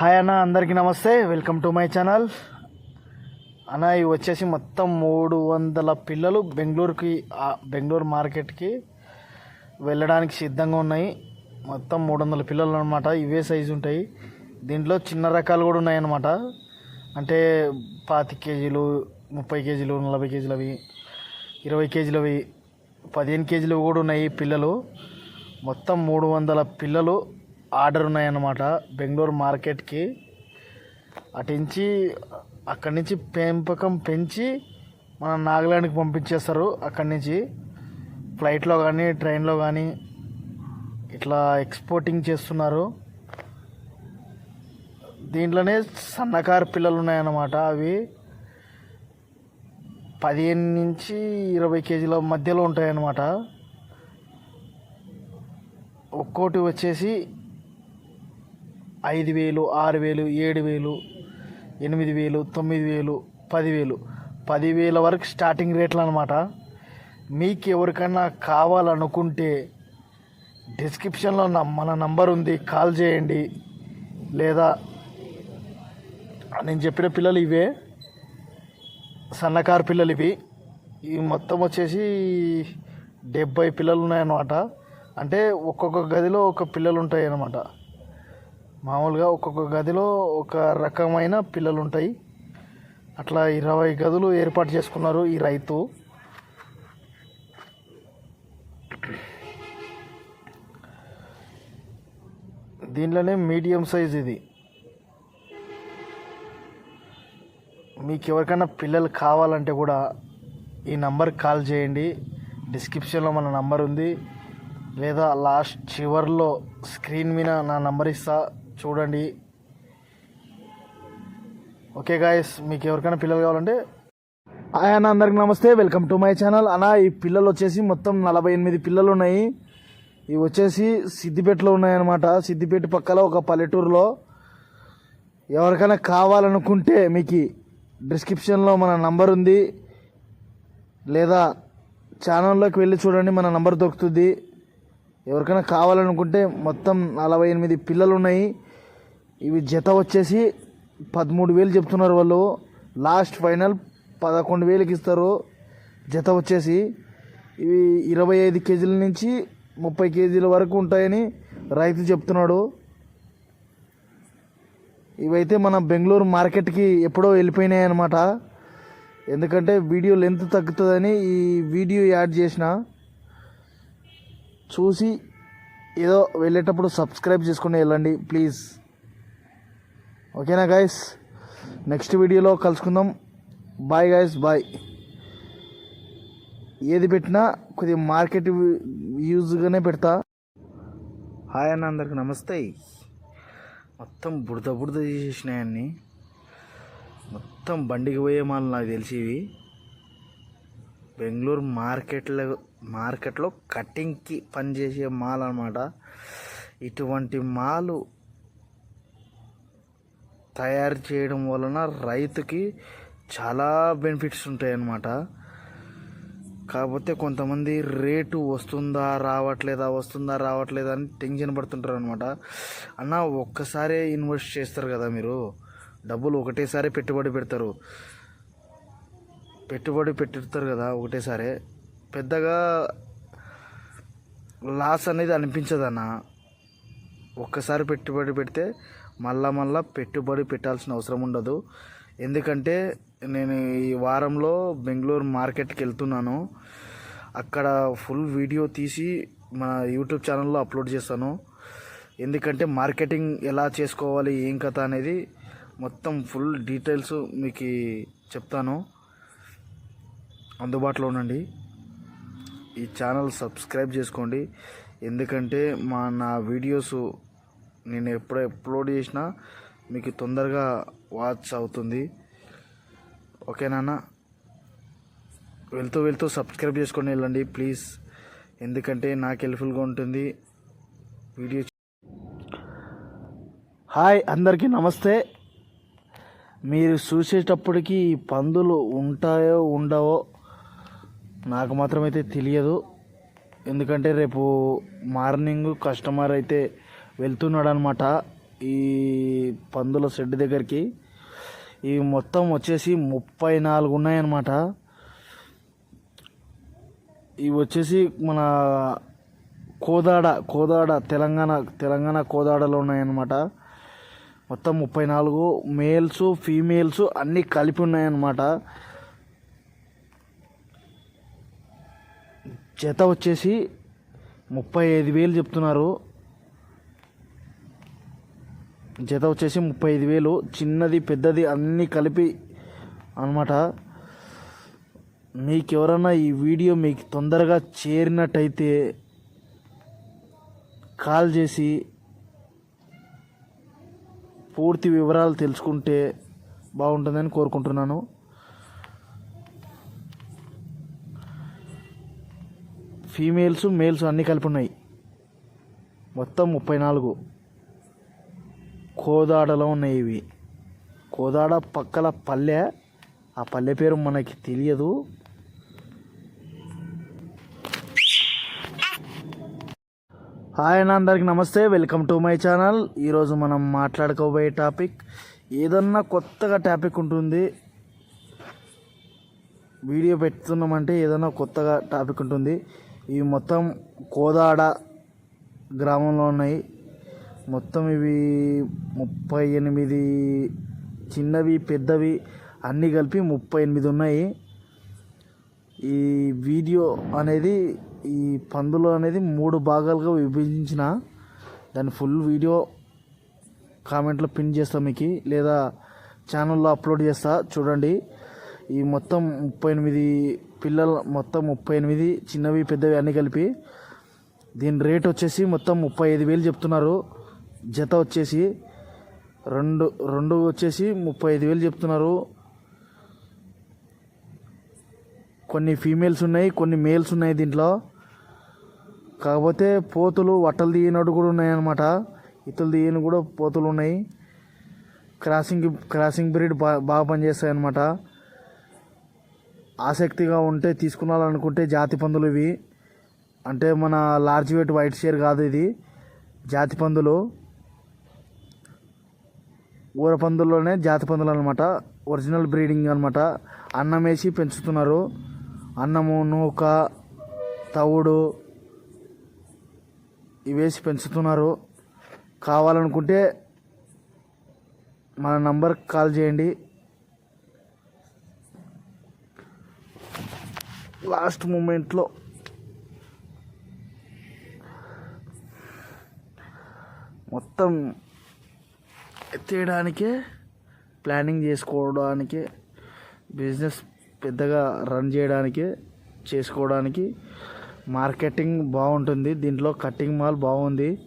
Hi అన్న అందరికీ నమస్తే. వెల్కమ్ టు మై ఛానల్ అన్న ఇవి వచ్చేసి మొత్తం మూడు వందల పిల్లలు బెంగళూరుకి బెంగళూరు మార్కెట్కి వెళ్ళడానికి సిద్ధంగా ఉన్నాయి. మొత్తం మూడు వందల పిల్లలు అనమాట ఇవే సైజు ఉంటాయి. దీంట్లో చిన్న రకాలు కూడా ఉన్నాయన్నమాట. అంటే పాతి కేజీలు ముప్పై కేజీలు నలభై కేజీలు అవి ఇరవై కేజీలు అవి పదిహేను కేజీలు కూడా ఉన్నాయి పిల్లలు. మొత్తం మూడు వందల పిల్లలు ఆర్డర్ ఉన్నాయన్నమాట. బెంగళూరు మార్కెట్కి. అటించి అక్కడి నుంచి పెంపకం పెంచి మన నాగాల్యాండ్కి పంపించేస్తారు అక్కడి నుంచి. ఫ్లైట్లో కానీ ట్రైన్లో కానీ ఇట్లా ఎక్స్పోర్టింగ్ చేస్తున్నారు. దీంట్లోనే సన్నకారు పిల్లలు ఉన్నాయన్నమాట అవి. పదిహేను నుంచి ఇరవై కేజీల మధ్యలో ఉంటాయన్నమాట. ఒక్కోటి వచ్చేసి ఐదు వేలు ఆరు వేలు ఏడు వేలు ఎనిమిది వేలు తొమ్మిది వేలు పదివేలు. పదివేల వరకు స్టార్టింగ్ రేట్లు అనమాట మీకు ఎవరికైనా కావాలనుకుంటే డిస్క్రిప్షన్లో మన నంబర్ ఉంది కాల్ చేయండి. లేదా నేను చెప్పిన పిల్లలు ఇవే. సన్నకారు పిల్లలు ఇవి. ఇవి మొత్తం వచ్చేసి డెబ్బై పిల్లలు ఉన్నాయన్నమాట అంటే ఒక్కొక్క గదిలో ఒక పిల్లలు ఉంటాయి అన్నమాట మామూలుగా ఒక్కొక్క గదిలో ఒక రకమైన పిల్లలు ఉంటాయి అట్లా ఇరవై గదులు ఏర్పాటు చేసుకున్నారు ఈ రైతు. దీంట్లోనే మీడియం సైజ్ ఇది. మీకు ఎవరికైనా పిల్లలు కావాలంటే కూడా ఈ నంబర్కి కాల్ చేయండి. డిస్క్రిప్షన్లో మన నంబర్ ఉంది లేదా లాస్ట్ చివర్లో స్క్రీన్ మీద నా నంబర్ ఇస్తా. చూడండి. ఓకే గాయస్ మీకు ఎవరికైనా పిల్లలు కావాలంటే ఆయన అందరికి నమస్తే వెల్కమ్ టు మై ఛానల్ అనా ఈ పిల్లలు వచ్చేసి మొత్తం నలభై ఎనిమిది పిల్లలు ఉన్నాయి. ఇవి వచ్చేసి సిద్దిపేటలో ఉన్నాయన్నమాట. సిద్దిపేట పక్కల ఒక పల్లెటూరులో. ఎవరికైనా కావాలనుకుంటే మీకు డిస్క్రిప్షన్లో మన నంబర్ ఉంది. లేదా ఛానల్లోకి వెళ్ళి చూడండి మన నంబర్ దొరుకుతుంది. ఎవరికైనా కావాలనుకుంటే మొత్తం నలభై ఎనిమిది పిల్లలు ఉన్నాయి. ఇవి జత వచ్చేసి పదమూడు వేలు చెప్తున్నారు వాళ్ళు. లాస్ట్ ఫైనల్ పదకొండు వేలకి ఇస్తారు. జత వచ్చేసి ఇవి ఇరవై ఐదు కేజీల నుంచి ముప్పై కేజీల వరకు ఉంటాయని రైతు చెప్తున్నాడు. ఇవైతే మన బెంగళూరు మార్కెట్కి ఎప్పుడో వెళ్ళిపోయినాయి అనమాట ఎందుకంటే వీడియో లెంత్ తగ్గుతుందని ఈ వీడియో యాడ్ చేసిన. చూసి ఏదో వెళ్ళేటప్పుడు సబ్స్క్రైబ్ చేసుకుని వెళ్ళండి ప్లీజ్. ఓకేనా గాయస్ నెక్స్ట్ వీడియోలో కలుసుకుందాం. బాయ్ గాయస్ బాయ్ ఏది పెట్టినా కొద్దిగా మార్కెట్ యూజ్గానే పెడతా. హాయ్ అన్న అందరికి నమస్తే. మొత్తం బుడద బుడద చేసేసినాయన్ని మొత్తం బండికి పోయే మాలు నాకు తెలిసి ఇవి. బెంగళూరు మార్కెట్లో మార్కెట్లో కటింగ్కి పనిచేసే మాల్ అనమాట ఇటువంటి మాలు తయారు చేయడం వలన రైతుకి చాలా బెనిఫిట్స్ ఉంటాయి అన్నమాట కాకపోతే కొంతమంది రేటు వస్తుందా రావట్లేదా వస్తుందా రావట్లేదా అని టెన్షన్ పడుతుంటారు అనమాట అన్న ఒక్కసారే ఇన్వెస్ట్ చేస్తారు కదా మీరు. డబ్బులు ఒకటేసారి పెట్టుబడి పెడతారు. పెట్టుబడి పెట్టిస్తారు కదా ఒకటేసారి. పెద్దగా లాస్ అనేది అనిపించదు అన్న ఒక్కసారి పెట్టుబడి పెడితే మళ్ళా మళ్ళా పెట్టుబడి పెట్టాల్సిన అవసరం ఉండదు. ఎందుకంటే నేను ఈ వారంలో బెంగళూరు మార్కెట్కి వెళ్తున్నాను. అక్కడ ఫుల్ వీడియో తీసి మన యూట్యూబ్ ఛానల్లో అప్లోడ్ చేస్తాను. ఎందుకంటే మార్కెటింగ్ ఎలా చేసుకోవాలి ఏం కథ అనేది మొత్తం ఫుల్ డీటెయిల్స్ మీకు చెప్తాను. అందుబాటులో ఉండండి. ఈ ఛానల్ సబ్స్క్రైబ్ చేసుకోండి. ఎందుకంటే మా నా వీడియోస్ నేను ఎప్పుడు అప్లోడ్ చేసినా మీకు తొందరగా వాచ్ అవుతుంది. ఓకేనా వెళ్తూ వెళ్తూ సబ్స్క్రైబ్ చేసుకొని వెళ్ళండి ప్లీజ్ ఎందుకంటే నాకు హెల్ప్ఫుల్గా ఉంటుంది. వీడియో హాయ్ అందరికీ నమస్తే. మీరు చూసేటప్పటికి పందులు ఉంటాయో ఉండవో నాకు మాత్రమైతే తెలియదు. ఎందుకంటే రేపు మార్నింగ్ కస్టమర్ అయితే వెళ్తున్నాడు అనమాట ఈ పందుల షెడ్ దగ్గరికి. ఇవి మొత్తం వచ్చేసి ముప్పై నాలుగు ఉన్నాయన్నమాట. ఇవి వచ్చేసి మన కోదాడ కోదాడ తెలంగాణ తెలంగాణ కోదాడలో ఉన్నాయన్నమాట. మొత్తం ముప్పై నాలుగు మేల్స్ ఫీమేల్స్ అన్నీ కలిపి ఉన్నాయన్నమాట. జత వచ్చేసి ముప్పై ఐదు వేలు చెప్తున్నారు. జత వచ్చేసి ముప్పై ఐదు వేలు. చిన్నది పెద్దది అన్నీ కలిపి అనమాట మీకు ఎవరన్నా ఈ వీడియో మీకు తొందరగా చేరినట్టయితే కాల్ చేసి పూర్తి వివరాలు తెలుసుకుంటే బాగుంటుందని కోరుకుంటున్నాను. ఫీమేల్స్ మేల్స్ అన్నీ కలిపి ఉన్నాయి. మొత్తం ముప్పై నాలుగు. కోదాడలో ఉన్నాయి ఇవి కోదాడ పక్కల పల్లె. ఆ పల్లె పేరు మనకి తెలియదు. హాయ్ అన్న అందరికి నమస్తే. Welcome to my channel. ఈరోజు మనం మాట్లాడుకోబోయే టాపిక్ ఏదన్నా కొత్తగా టాపిక్ ఉంటుంది. వీడియో పెడుతున్నామంటే ఏదైనా కొత్తగా టాపిక్ ఉంటుంది. ఇవి మొత్తం కోదాడ గ్రామంలో ఉన్నాయి. మొత్తం ఇవి ముప్పై ఎనిమిది చిన్నవి పెద్దవి అన్నీ కలిపి ముప్పై ఎనిమిది ఉన్నాయి. ఈ వీడియో అనేది ఈ పందులు అనేది మూడు భాగాలుగా విభజించిన దాని ఫుల్ వీడియో కామెంట్లో పిన్ చేస్తా మీకు. లేదా ఛానల్లో అప్లోడ్ చేస్తా చూడండి. ఈ మొత్తం ముప్పై ఎనిమిది పిల్లలు మొత్తం ముప్పై ఎనిమిది చిన్నవి పెద్దవి అన్నీ కలిపి దీని రేట్ వచ్చేసి మొత్తం ముప్పై ఐదు వేలు చెప్తున్నారు. జత వచ్చేసి రెండు రెండు వచ్చేసి ముప్పై ఐదు వేలు చెప్తున్నారు. కొన్ని ఫీమేల్స్ ఉన్నాయి కొన్ని మేల్స్ ఉన్నాయి దీంట్లో. కాకపోతే పోతులు వట్టలు తీయనట్టు కూడా ఉన్నాయన్నమాట. ఇతలు తీయని కూడా పోతులు ఉన్నాయి. క్రాసింగ్ క్రాసింగ్ బ్రీడ్ బా బాగా పనిచేస్తాయి అన్నమాట ఆసక్తిగా ఉంటే తీసుకున్నాలనుకుంటే జాతి పందులు ఇవి. అంటే మన లార్జ్ వెయిట్ వైట్ షేర్ కాదు ఇది. జాతి పందులు. ఊర పందుల్లోనే జాతి పందులు అనమాట ఒరిజినల్ బ్రీడింగ్ అనమాట అన్నం వేసి పెంచుతున్నారు. అన్నము నూక తవుడు ఇవేసి పెంచుతున్నారు. కావాలనుకుంటే మన నంబర్కి కాల్ చేయండి. లాస్ట్ మూమెంట్లో మొత్తం తీయడానికే ప్లానింగ్ చేసుకోవడానికే బిజినెస్ పెద్దగా రన్ చేయడానికి చేసుకోవడానికి మార్కెటింగ్ బాగుంటుంది. దీంట్లో కటింగ్ మాల్ బాగుంది.